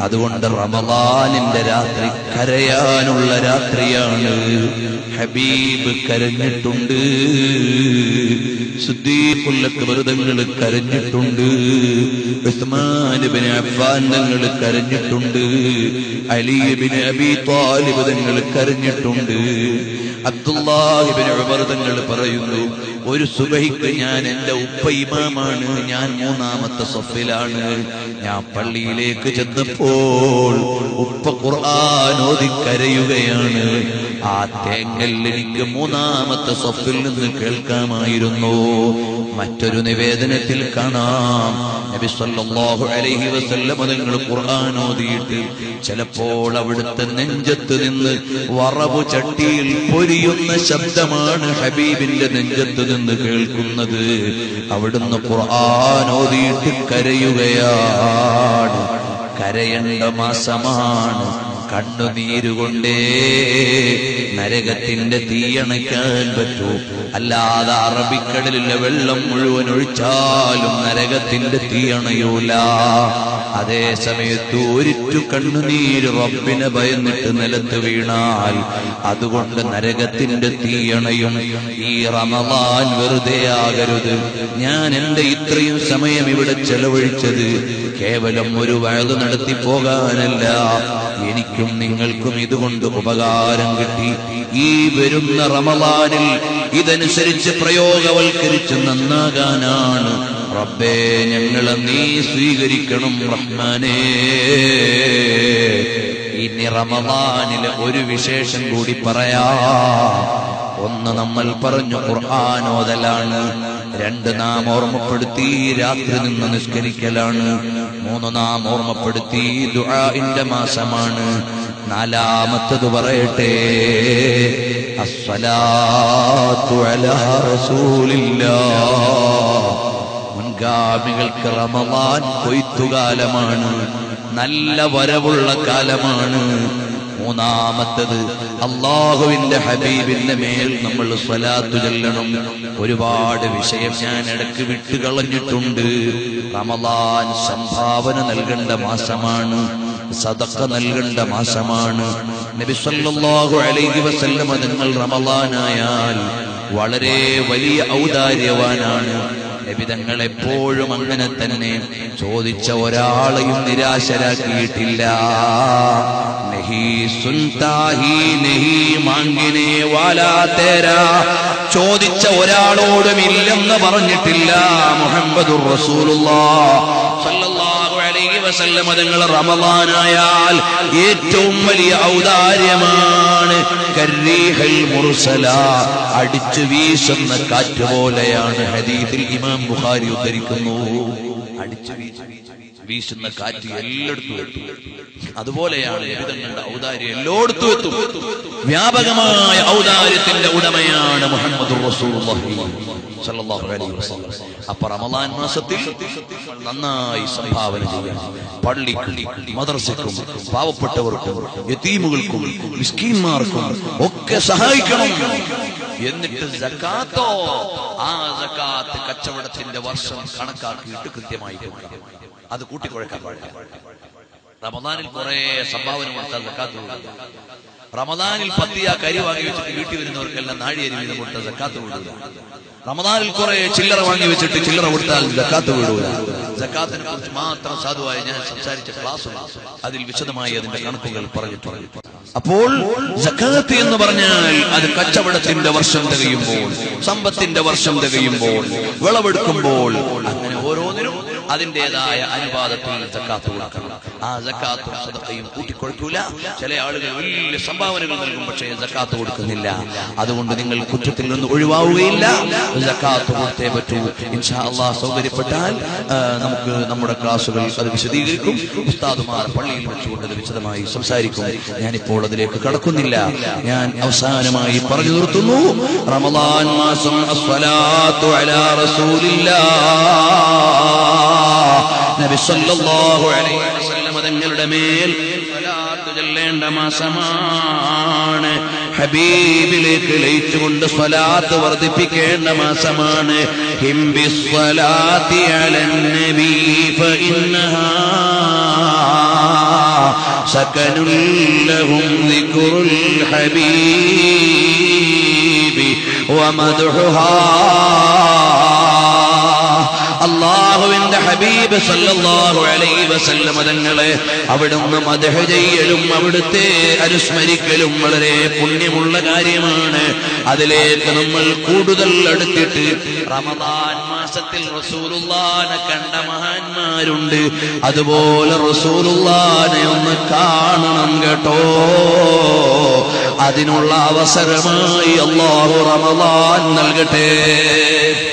അതുകൊണ്ട് റമദാനിന്റെ രാത്രി കരയാനുള്ള രാത്രിയാണ്. ഹബീബ് കരഞ്ഞിട്ടുണ്ട്. സുദ്ദീഖുല്ലക്ബറുതങ്ങൾ കരഞ്ഞിട്ടുണ്ട്. ഉസ്മാൻ അഫ്ഫാൻ തങ്ങൾ കരഞ്ഞിട്ടുണ്ട്. അലീബിന് അബി താലിബ് കരഞ്ഞിട്ടുണ്ട്. അബ്ദുല്ലാഹിബിന് ഉമർ തങ്ങൾ പറയുന്നു ഒരു സുബഹിക്ക് ഞാൻ എന്റെ ഉപ്പ ഇമാമാണ് ഞാൻ മൂന്നാമത്തെ സഫിലാണ്. ഞാൻ പള്ളിയിലേക്ക് ചെന്നപ്പോൾ ഉപ്പ ഖുർആൻ ഓതി കരയുകയാണ് ആ തേങ്ങൽ എനിക്ക് മൂന്നാമത്തെ സ്വപ്പിൽ നിന്ന് കേൾക്കാമായിരുന്നു. മറ്റൊരു നിവേദനത്തിൽ കാണാം. നബി സല്ലല്ലാഹു അലൈഹി വസല്ലം നിങ്ങൾ ഖുർആൻ ഓതിയിട്ട് ചിലപ്പോൾ അവിടുത്തെ നെഞ്ചത്ത് നിന്ന് വറവു ചട്ടിയിൽ പൊരിയുന്ന ശബ്ദമാണ് ഹബീബിന്റെ നെഞ്ചത്ത് നിന്ന് കേൾക്കുന്നത്. അവിടുന്ന് ഖുർആൻ ഓതിയിട്ട് കരയുകയാണ്. കരയേണ്ട മാസമാണ്. കണ്ണുനീരുകൊണ്ടേ നരകത്തിന്റെ തീയണയ്ക്കാൻ പറ്റൂ. അല്ലാതെ അറബിക്കടലിലെ വെള്ളം മുഴുവൻ ഒഴിച്ചാലും നരകത്തിന്റെ തീയണയൂല അതേ സമയത്ത് ഒരിറ്റു കണ്ണുനീര് റബ്ബിനെ ഭയന്നിട്ട് നിലത്ത് വീണാൽ അതുകൊണ്ട് നരകത്തിന്റെ തീയണയും ഈ റമവാൻ വെറുതെ ആകരുത്. ഞാൻ എന്റെ ഇത്രയും സമയം ഇവിടെ ചെലവഴിച്ചത് കേവലം ഒരു വയത് നടത്തി പോകാനല്ല. എനിക്കും നിങ്ങൾക്കും ഇതുകൊണ്ട് ഉപകാരം കിട്ടി. ഈ വരുന്ന റമവാനിൽ ഇതനുസരിച്ച് പ്രയോഗവൽക്കരിച്ച് നന്നാകാനാണ് റബ്ബേ ഞങ്ങളെ നീ സ്വീകരിക്കണം റഹ്മാനേ. ഇനി റമദാനിലെ ഒരു വിശേഷം കൂടി പറയാ. ഒന്ന് നമ്മൾ പറഞ്ഞു ഖുർആാനോദലാണ് രണ്ട് നാം ഓർമ്മപ്പെടുത്തി രാത്രി നിന്ന് നിസ്കരിക്കലാണ്. മൂന്ന് നാം ഓർമ്മപ്പെടുത്തി ദുആഇന്റെ മാസമാണ്. നാലാമത്തത് പറയട്ടെ. അസ്സലാത്തു അലാ റസൂലില്ലാ. മുൻഗാമികൾക്ക് റമവാൻ കൊയ്ത്തുകാലമാണ്. നല്ല വരവുള്ള കാലമാണ്. മൂന്നാമത്തത് അള്ളാഹുവിന്റെ ഹബീബിന്റെ മേൽ നമ്മൾ സ്വലാത്തു ചെല്ലണം. ഒരുപാട് വിഷയം ഞാൻ ഇടയ്ക്ക് വിട്ടു കളഞ്ഞിട്ടുണ്ട്. റമദാൻ സംഭാവന നൽകേണ്ട മാസമാണ്. സദക്ക നൽകേണ്ട മാസമാണ്. നബി സല്ലല്ലാഹു അലൈഹി വസല്ലമ നിങ്ങൾ റമദാനായാൽ വളരെ വലിയ ഔദാര്യവാനാണ്. നബിതങ്ങൾ എപ്പോഴും അങ്ങനെ തന്നെ ചോദിച്ച ഒരാളെയും നിരാശരാക്കിയിട്ടില്ല. ചോദിച്ച ഒരാളോടും ഇല്ലെന്ന് പറഞ്ഞിട്ടില്ല സല്ലല്ലാഹു അലൈഹി വസല്ലം തങ്ങൾ ഏറ്റവും വലിയ ഔദാര്യമാണ് കരീഹൽ മുർസല അടിച്ചു വീശുന്ന കാറ്റ് പോലെയാണ് ഹദീദിൽ ഇമാം ബുഖാരി ഉദ്ധരിക്കുന്നു. അടിച്ചു വീശ- വീശുന്ന കാറ്റ് എല്ലായിടത്തും എത്തും. അതുപോലെയാണ് ലളിതങ്ങളുടെ ഔദാര്യം എല്ലായിടത്തും എത്തും. വ്യാപകമായ ഔദാര്യത്തിന്റെ ഉടമയാണ് മുഹമ്മദ് അപ്പൊ റമദാൻ മാസത്തിൽ നന്നായി സംഭാവന ചെയ്യണം പള്ളി മദർസക്കും പാവപ്പെട്ടവർക്കും യതീമുകൾക്കും മിസ്കീന്മാർക്കും ഒക്കെ സഹായിക്കണം. എന്നിട്ട് സക്കാത്തോ ആ സക്കാത്ത് കച്ചവടത്തിന്റെ വർഷം കണക്കാക്കിയിട്ട് കൃത്യമായി കൊടുക്കണം. അത് കൂട്ടിക്കുഴക്കാൻ പാടില്ല. റമദാനിൽ കുറെ സംഭാവന കൊടുത്താൽ സക്കാത്ത് കൊടുക്കില്ല റമദാനിൽ പത്തിയ കരി വാങ്ങി വെച്ചിട്ട് വീട്ടിൽ വരുന്നവർക്കെല്ലാം നാഴിയരി വീതം കൊടുത്ത സക്കാത്ത് കൊടുക്കുക റമദാനിൽ കുറെ ചില്ലറ വാങ്ങി വെച്ചിട്ട് ചില്ലറ കൊടുത്താൽ ജക്കാത്ത് വിടൂല ജക്കാത്തിനെ കുറിച്ച് മാത്രം സാധുവായി ഞാൻ സംസാരിച്ച ക്ലാസ് അതിൽ വിശദമായി അതിന്റെ കണക്കുകൾ പറഞ്ഞിട്ടുണ്ട്. അപ്പോൾ എന്ന് പറഞ്ഞാൽ അത് കച്ചവടത്തിന്റെ വർഷം തികയുമ്പോൾ സമ്പത്തിന്റെ വർഷം തികയുമ്പോൾ വിളവെടുക്കുമ്പോൾ അങ്ങനെ ഓരോന്നിനും അതിന്റെതായ അനുപാതത്തിൽ ജക്കാത്ത് കൊടുക്കണം. ആ ജക്കാത്തും സദക്കയും കൂട്ടിക്കൊടുക്കൂല ചില ആളുകൾ വലിയ സംഭാവനകൾ നൽകും പക്ഷേ ജക്കാത്ത് കൊടുക്കുന്നില്ല. അതുകൊണ്ട് നിങ്ങൾ കുറ്റത്തിൽ നിന്ന് ഒഴിവാവുകയില്ല. ജക്കാത്ത് കൊടുത്തേ പറ്റൂ. ഇൻഷാ സൗകര്യപ്പെട്ടാൽ നമുക്ക് നമ്മുടെ ക്ലാസ്സുകൾ അത് വിശദീകരിക്കും. ഉസ്താദുമാർ പള്ളിയിൽ വെച്ചുകൊണ്ട് അത് വിശദമായി സംസാരിക്കും. ഞാനിപ്പോൾ അതിലേക്ക് കടക്കുന്നില്ല. ഞാൻ അവസാനമായി പറഞ്ഞു നിർത്തുന്നു. റമദാൻ മാസം നബി സല്ലല്ലാഹു അലൈഹി വസല്ലം തങ്ങളുടെ മേൽ സ്വലാത്ത് ചൊല്ലേണ്ട മാസമാണ് ഹബീബിലേക്ക് ലയിച്ചുകൊണ്ട് സ്വലാത്ത് വർദ്ധിപ്പിക്കേണ്ട മാസമാണ് ഹിംബി സ്വലാത്തി അലൻ നബി ഫഇന്നഹാ سكن لهم ذكر الحبيب ومدحها അള്ളാഹുവിന്റെ ഹബീബ് സല്ലല്ലാഹു അലൈഹി തങ്ങളെ അവിടുന്ന് മദഹ അവിടുത്തെ അനുസ്മരിക്കലും വളരെ പുണ്യമുള്ള കാര്യമാണ്. അതിലേക്ക് നമ്മൾ കൂടുതൽ അടുത്തിട്ട് റമദാൻ മാസത്തിൽ റസൂലുള്ളാനെ കണ്ട മഹാന്മാരുണ്ട്. അതുപോലെ റസൂലുള്ളാനെ ഒന്ന് കാണണം കേട്ടോ. അതിനുള്ള അവസരമായി അള്ളാഹു റമദാൻ നൽകട്ടെ.